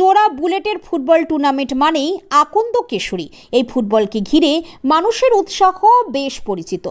জোড়া বুলেটের football tournament মানেই আকন্দ কেশরী। এই ফুটবলকে ঘিরে মানুষের উৎসাহ বেশ পরিচিত।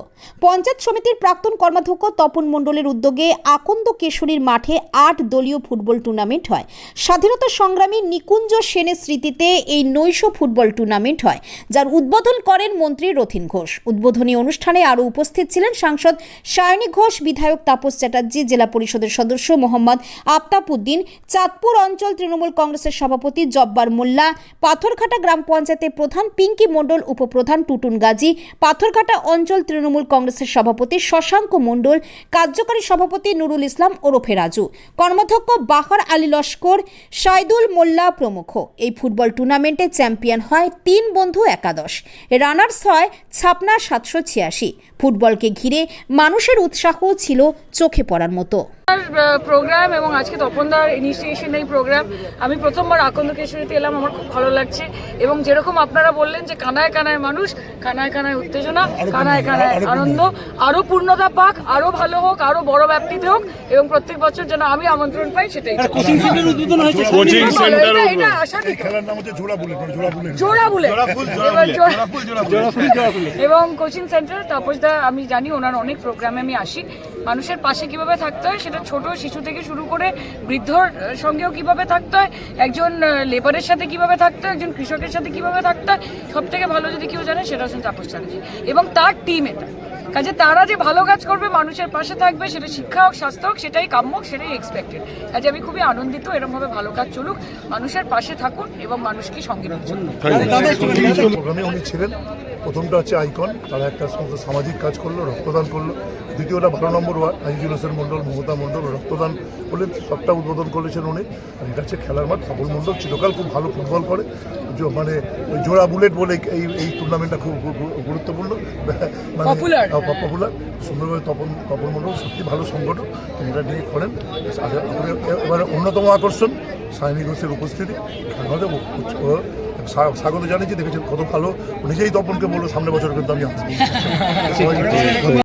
পঞ্চায়েত সমিতির প্রাক্তন কর্মাধ্যক্ষ তপন মণ্ডলের উদ্যোগে আকন্দ কেশরীর মাঠে আট দলীয় ফুটবল টুর্নামেন্ট হয়। স্বাধীনতা সংগ্রামী নিকুঞ্জ সেনের স্মৃতিতে এই নৈশ ফুটবল টুর্নামেন্ট হয়, যার উদ্বোধন করেন মন্ত্রী রথিন ঘোষ। উদ্বোধনী অনুষ্ঠানে আরও উপস্থিত ছিলেন সাংসদ সায়নী ঘোষ, বিধায়ক তাপস চ্যাটার্জি, জেলা পরিষদের সদস্য মোহাম্মদ আফতাব উদ্দিন চাঁদপুর অঞ্চল তৃণমূল কংগ্রেসের সভাপতি জব্বার মোল্লা, পাথরঘাটা গ্রাম পঞ্চায়েতের প্রধান পিঙ্কি মণ্ডল, উপপ্রধান টুটুন গাজী, পাথরঘাটা অঞ্চল তৃণমূল কংগ্রেসের সভাপতি শশাঙ্ক মণ্ডল, কার্যকারী সভাপতি নুরুল ইসলাম ওরফে রাজু, কর্মাধ্যক্ষ বাহার আলী লস্কর, সাইদুল মোল্লা প্রমুখ। এই ফুটবল টুর্নামেন্টে চ্যাম্পিয়ন হয় তিন বন্ধু একাদশ, রানার্স হয় ছাপনা সাতশো ছিয়াশি। ফুটবলকে ঘিরে মানুষের উৎসাহ ছিল চোখে পড়ার মতো। প্রোগ্রাম এবং আজকে তপনদার ইনিশিয়েশন এই প্রোগ্রাম আমি প্রথমবার আকন্দ কেশরীতে এলাম আমার খুব ভালো লাগছে। এবং যেরকম আপনারা বললেন যে কানায় কানায় মানুষ কানায় কানায় উত্তেজনা কানায় কানায় আনন্দ আরও পূর্ণতা পাক আরও ভালো হোক আরও বড় ব্যাপ্তিতে হোক এবং প্রত্যেক বছর যেন আমি আমন্ত্রণ পাই সেটাই এবং কোচিং সেন্টার তাপসদা আমি জানি ওনার অনেক প্রোগ্রামে আমি আসি। মানুষের পাশে কীভাবে থাকতে হয় সেটা ছোট শিশু থেকে শুরু করে বৃদ্ধর সঙ্গেও কীভাবে থাকতে হয় একজন লেবারের সাথে কীভাবে থাকতে হয় একজন কৃষকের সাথে কীভাবে থাকতে হয় সব থেকে ভালো যদি কেউ জানে সেটা হচ্ছেন তাপস চ্যাটার্জি। এবং তার টিম এটা। কাজে তারা যে ভালো কাজ করবে মানুষের পাশে থাকবে সেটা শিক্ষা হোক স্বাস্থ্য হোক সেটাই কাম্য হোক, সেটাই এক্সপেক্টেড কাজে আমি খুবই আনন্দিত এরকমভাবে ভালো কাজ চলুক মানুষের পাশে থাকুন এবং মানুষকে সঙ্গে প্রোগ্রামে উনি ছিলেন। প্রথমটা হচ্ছে আইকন তারা একটা সমস্ত সামাজিক কাজ করল রক্তদান করল। দ্বিতীয়টা বারো নম্বর ওয়ার্ড আজিজুল হোসেন মণ্ডল মমতা মণ্ডল রক্তদান করলেন সবটা উদ্বোধন করেছেন উনি। আর এটা হচ্ছে খেলার মাঠ তপন মণ্ডল চিরকাল খুব ভালো ফুটবল করে। মানে ওই জোড়া বুলেট বলে এই এই টুর্নামেন্টটা খুব গুরুত্বপূর্ণ। মানে পপুলার সুন্দরভাবে তপন তপন মণ্ডল সত্যি ভালো সংগঠন এটা নিয়ে করেন। এবারে অন্যতম আকর্ষণ সায়নী ঘোষের উপস্থিতি খেলাতে স্বাগত জানিয়েছি দেখেছেন কত ভালো। নিজেই তপনকে বলল সামনে বছর কিন্তু আমি আসব।